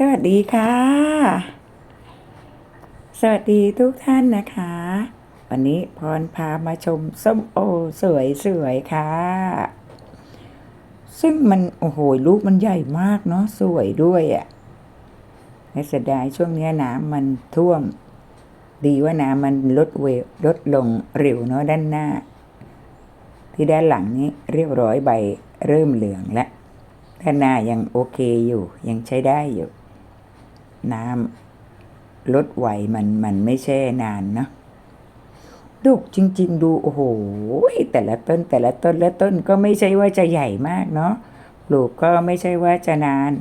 สวัสดีค่ะ สวัสดีทุกท่านนะคะ วันนี้พรพามาชมส้มโอสวยสวยๆค่ะ ซึ่งมัน โอ้โหลูกมันใหญ่มากเนาะสวยด้วยอะ่ะแต่เสียดายช่วงนี้น้ำมันท่วม ดีว่าน้ำมันลดเวลดลงเร็วเนาะด้านหน้า ที่ด้านหลังนี้เรียบร้อยใบเริ่มเหลืองแล้วด้านหน้ายังโอเคอยู่ยังใช้ได้อยู่ น้ำลดไหวมันมันไม่แช่นานเนาะดกจริง ๆ ดูโอ้โหแต่ละต้นแต่ละต้นและต้นก็ไม่ใช่ว่าจะใหญ่มากเนาะปลูกก็ไม่ใช่ว่าจะนาน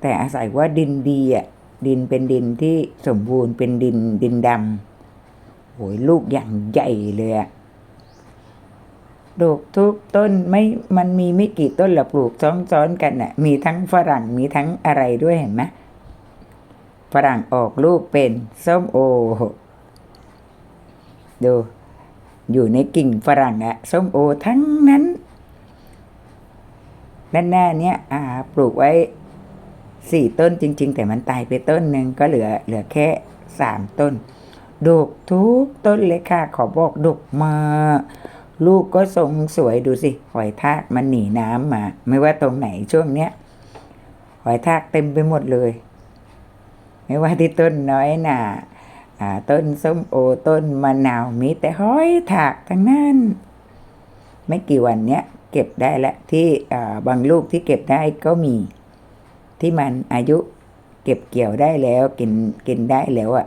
แต่อาศัยว่าดินดีอะดินเป็นดินที่สมบูรณ์เป็นดินดินดำโอ้ยลูกอย่างใหญ่เลยอะดกทุกต้นไม่มันมีไม่กี่ต้นหรอปลูกซ้อนๆกันน่ะ มีทั้งฝรั่งมีทั้งอะไรด้วยเห็นไหม ฝรั่งออกลูกเป็นส้มโอ ดู อยู่ในกิ่งฝรั่งอะส้มโอทั้งนั้น ด้านหน้าเนี้ยอ่า ปลูกไว้สี่ต้นจริง ๆ แต่มันตายไปต้นหนึ่งก็เหลือ เหลือแค่สามต้นดกทุกต้นเลยค่ะ ขอบอกดกมา ลูกก็ทรงสวยดูสิหอยทากมันหนีน้ำมา ไม่ว่าตรงไหนช่วงเนี้ยหอยทากเต็มไปหมดเลย ไม่ว่าที่ต้นน้อยหนาอ่าต้นส้มโอต้นมะนาวมีแต่ห้อยทากทั้งนั้น ไม่กี่วันเนี้ยเก็บได้แล้วที่บางลูกที่เก็บได้ก็มี ที่มันอายุเก็บเกี่ยวได้แล้วกินกินได้แล้วอะ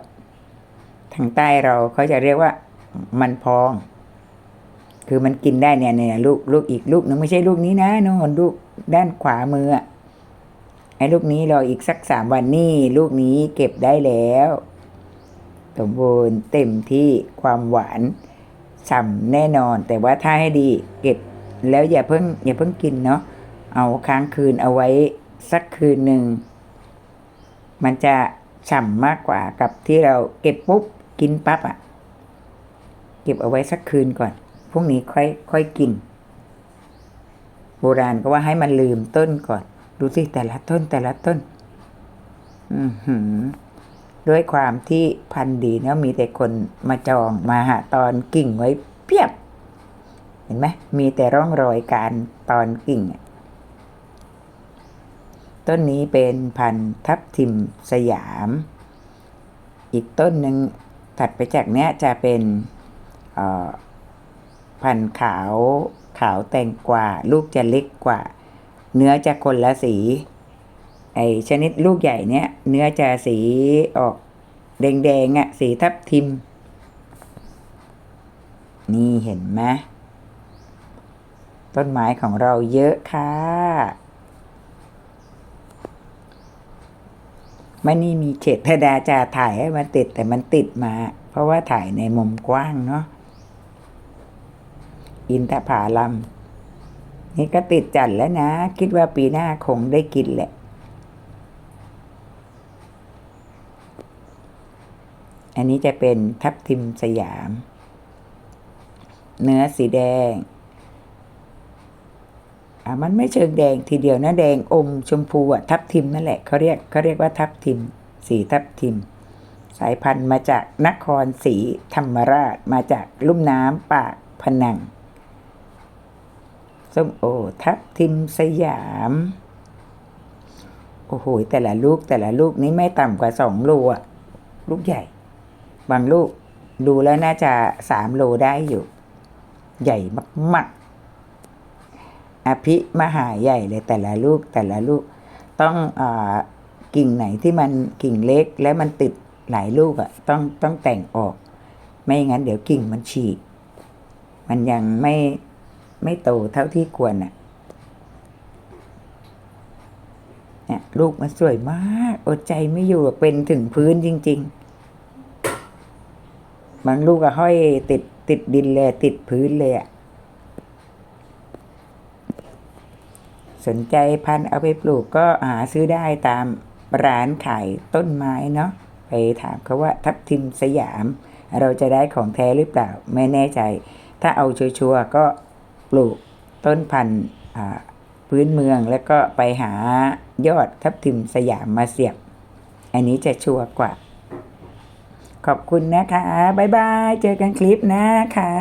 ทางใต้เราเขาจะเรียกว่ามันพอง คือมันกินได้เนี่ยเนี่ยลูกลูกอีกลูกนึงไม่ใช่ลูกนี้นะโน่นลูกด้านขวามืออะ ไอ้ลูกนี้รออีกสักสามวันนี่ลูกนี้เก็บได้แล้วสมบูรณ์เต็มที่ความหวานฉ่ำแน่นอน แต่ว่าถ้าให้ดีเก็บแล้วอย่าเพิ่งอย่าเพิ่งกินเนาะเอาค้างคืนเอาไว้สักคืนหนึ่ง มันจะฉ่ำมากกว่ากับที่เราเก็บปุ๊บกินปั๊บอะ่ะ เก็บเอาไว้สักคืนก่อนพรุ่งนี้ค่อยค่อยกิน โบราณก็ว่าให้มันลืมต้นก่อน ดูสิแต่ละต้นแต่ละต้น อือหือด้วยความที่พันธุ์ดีเนาะมีแต่คนมาจองมาหาตอนกิ่งไว้เพียบ เห็นไหมมีแต่ร่องรอยการตอนกิ่งอะต้นนี้เป็นพันธุ์ทับทิมสยาม อีกต้นหนึ่งถัดไปจากเนี้ยจะเป็นพันธุ์ขาวขาวแตงกวาลูกจะเล็กกว่า เนื้อจะคนละสี ไอชนิดลูกใหญ่เนี้ยเนื้อจะสีออกแดงๆอะ่ะสีทับทิม นี่เห็นไหมต้นไม้ของเราเยอะค่ะม่นี่มีเจตนาจะถ่ายให้มันติดแต่มันติดมา เพราะว่าถ่ายในมุมกว้างเนาะ อินทผาลัม นี่ก็ติดจัดแล้วนะ คิดว่าปีหน้าคงได้กินแหละ อันนี้จะเป็นทับทิมสยาม เนื้อสีแดง อะมันไม่เชิงแดงทีเดียวนะแดงอมชมพูอะทับทิมนั่นแหละเขาเรียกเขาเรียกว่าทับทิม สีทับทิม สายพันธุ์มาจากนครศรีธรรมราช มาจากลุ่มน้ำปากพนัง ส้มโอทับทิมสยาม โอ้โห แต่ละลูกแต่ละลูกนี้ไม่ต่ำกว่าสองโลอะลูกใหญ่ บางลูกดูแล้วน่าจะสามโลได้อยู่ ใหญ่มากๆ อภิมหาใหญ่เลยแต่ละลูกแต่ละลูกต้องอกิ่งไหนที่มันกิ่งเล็กแล้วมันติดหลายลูกอะ่ะต้องต้องแต่งออก ไม่งั้นเดี๋ยวกิ่งมันฉีก มันยังไม่ ไม่โตเท่าที่ควรอะเนี่ยลูกมันสวยมาก อดใจไม่อยู่เป็นถึงพื้นจริง ๆ บางลูกอะห้อยติดติดดินเลยติดพื้นเลยอะสนใจพันธุ์เอาไปปลูกก็หาซื้อได้ตามร้านขายต้นไม้เนาะไปถามเขาว่าทับทิมสยาม เราจะได้ของแท้หรือเปล่า ไม่แน่ใจ ถ้าเอาชัวร์ก็ ปลูกต้นพันธุ์พื้นเมืองแล้วก็ไปหายอดทับทิมสยามมาเสียบ อันนี้จะชัวร์กว่า ขอบคุณนะคะ บ๊ายบาย เจอกันคลิปหน้าค่ะ